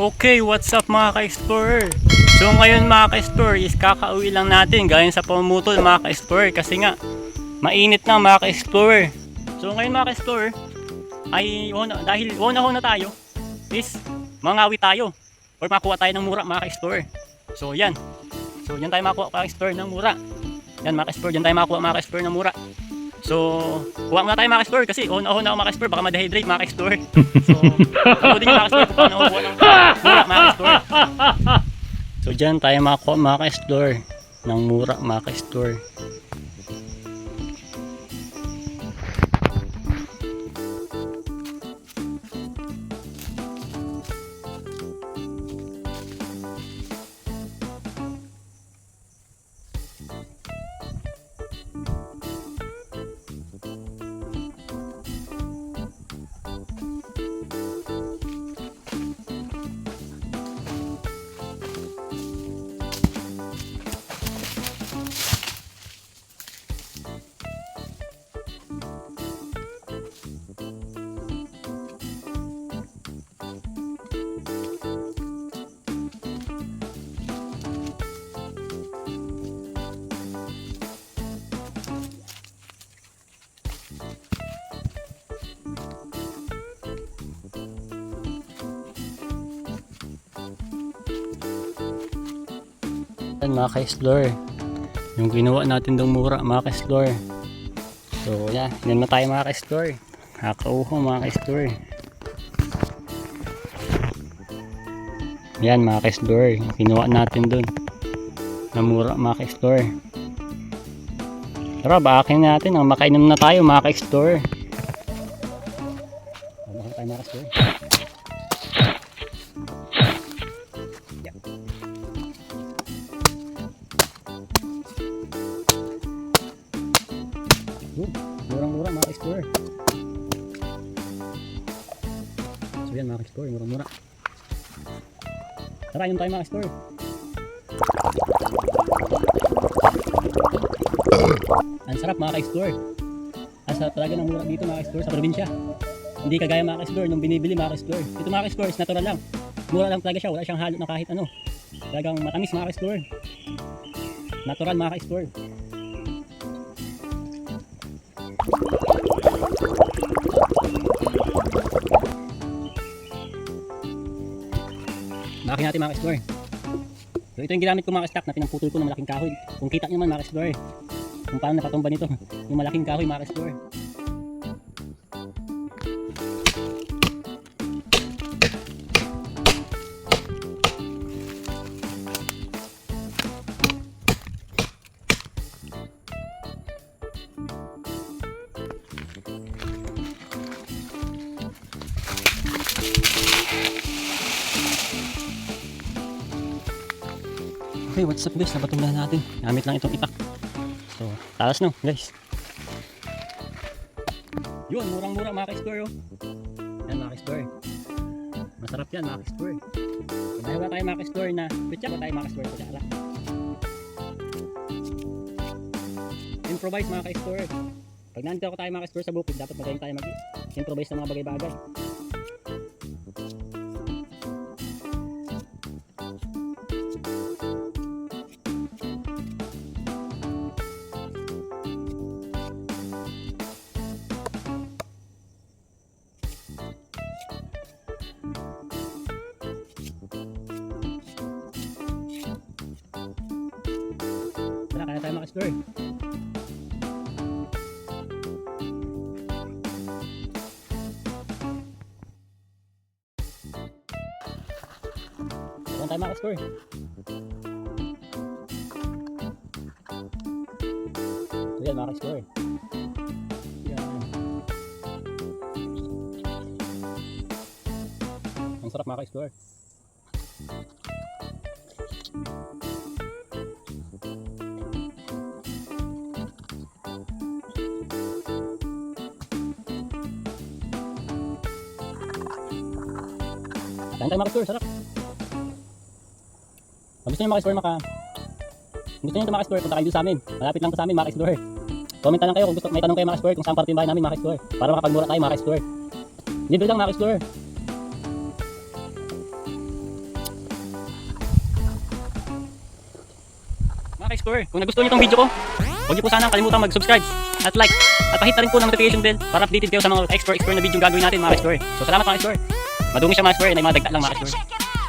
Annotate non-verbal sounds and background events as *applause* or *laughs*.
Okay, what's up mga ka-explorer? So ngayon mga ka-explorer is kakauwi lang natin galing sa pamumutol mga ka-explorer kasi nga mainit na mga ka-explorer. So ngayon mga ka-explorer ay una, dahil una na tayo is mangawi tayo or makuha tayo ng mura mga ka-explorer. So yan. So yan tayo makuha mga ka-explorer ng mura. Yan mga ka-explorer, yan tayo makuha mga ka-explorer ng mura. So, kuha muna tayo mga ka-explorer kasi on-on ako mga ka-explorer, baka ma-dehydrate mga ka-explorer. *laughs* So, yung mga ka-explorer kung paano ako kuha ng mura mga ka-explorer. So, dyan tayo makakuha mga ka-explorer ng mura mga ka-explorer. Yan mga ka-explorer. Yung ginawa natin dong mura mga ka-explorer. So yan, yan na tayo mga ka-explorer. Nakakauho mga ka-explorer. Yan mga ka-explorer. Yung ginawa natin dun. Na mura mga ka-explorer. Tara, baakin natin. Ang makainom na tayo mga ka-explorer. Baakin tayo mga ka-explorer. Yun, murang-mura mga ka-explorer. So yan mga ka-explorer, murang-mura. Tara, yun tayo mga ka-explorer. Ang sarap mga ka-explorer. Ang sarap talaga ng mura dito mga ka-explorer sa probinsya. Hindi kagaya mga ka-explorer nung binibili mga ka-explorer. Ito mga ka-explorer is natural lang. Mura lang talaga siya, wala siyang halo na kahit ano. Talagang matamis mga ka-explorer. Natural mga ka-explorer. Laki natin mga explorer. So ito yung ginamit ko mga stock na pinaputol ko ng malaking kahoy. Kung kita nyo man mga explorer, kung paano napatumba nito, yung malaking kahoy mga explorer. Okay, what's up guys? Napatulan natin. Gamit lang itong itak. So, talas no, guys. Yun, murang-mura mga ka-store oh. Yan mga ka-store. Masarap yan mga ka-store. Dahil wala tayo mga ka-store na, bitya wala tayo mga ka-store ko ala. Improvise mga ka-store. Pag nandito ako tayo mga ka-store sa bukid, dapat magaling tayo mag-improvise sa mga bagay-bagay. Tayo maka-store. Kaya tayo maka-store. So yan, maka-store. Yan. Ang sarap maka-store. Kain tayo mga ka-explore, sarap. Kung gusto nyo mga maka... Kung gusto nyo ito mga punta kayo dito sa amin. Malapit lang to sa amin mga explore. Comment na lang kayo kung gusto, may tanong kayo mga explore kung saan parte yung bahay namin mga explore. Para makapagmura tayo mga explore. Libre lang mga explore. Mga explore, kung nagustuhan nyo itong video ko, huwag nyo po sana kalimutan mag-subscribe at like at pahit na rin po ng notification bell para updated kayo sa mga explore explore na video gagawin natin mga explore. So salamat mga explore. Madumi sa mga square, yun ay mga dagdag lang mga square.